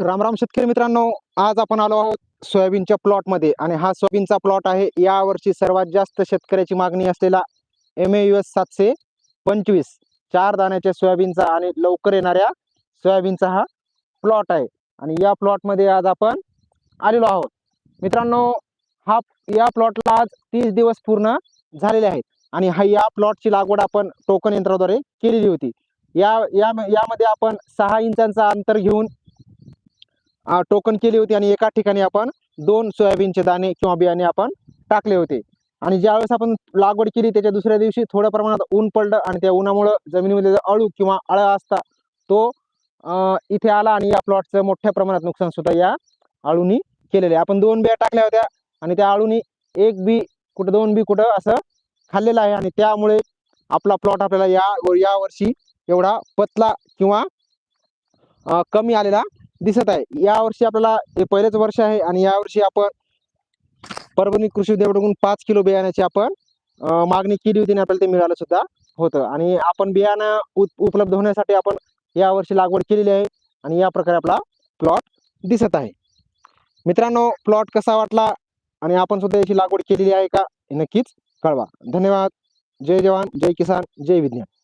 रामराम शेतकरी मित्रांनो आज आपण आलो आहोत सोयाबीनच्या प्लॉटमध्ये आणि हा सोयाबीनचा प्लॉट आहे यावर्षी सर्वात जास्त शेतकऱ्याची मागणी असलेला एम ए यू एस सातशे पंचवीस. चार दाण्याच्या सोयाबीनचा आणि लवकर येणाऱ्या सोयाबीनचा हा प्लॉट आहे. आणि या प्लॉटमध्ये आज आपण आलेलो आहोत. मित्रांनो हा या प्लॉटला आज तीस दिवस पूर्ण झालेले आहेत. आणि हा या प्लॉटची लागवड आपण टोकन यंत्राद्वारे केलेली होती. या या यामध्ये आपण सहा इंचांचा अंतर घेऊन टोकन केली होती आणि एका ठिकाणी आपण दोन सोयाबीनचे दाणे किंवा बियाणे आपण टाकले होते आणि ज्यावेळेस आपण लागवड केली त्याच्या दुसऱ्या दिवशी थोड्या प्रमाणात ऊन पडलं आणि त्या उन्हामुळं जमिनीमध्ये अळू किंवा आळा असता तो इथे आला आणि या प्लॉटचं मोठ्या प्रमाणात नुकसान सुद्धा या अळूनी केलेले आहे. आपण दोन बिया टाकल्या होत्या आणि त्या अळूनी एक बी कुठं दोन बी कुठं असं खाल्लेलं आहे आणि त्यामुळे आपला प्लॉट आपल्याला या या वर्षी एवढा पतला किंवा कमी आलेला दिसत आहे. यावर्षी आपल्याला हे पहिलेच वर्ष आहे आणि यावर्षी आपण परभणी कृषी विद्यापीठाकडून पाच किलो बियाण्याची आपण मागणी केली होती आणि आपल्याला ते मिळालं सुद्धा होतं. आणि आपण बियाणं उप- उपलब्ध होण्यासाठी आपण यावर्षी लागवड केलेली आहे आणि या प्रकारे आपला प्लॉट दिसत आहे. मित्रांनो प्लॉट कसा वाटला आणि आपण सुद्धा याची लागवड केलेली आहे का हे नक्कीच कळवा. धन्यवाद. जय जवान जय किसान जय विज्ञान.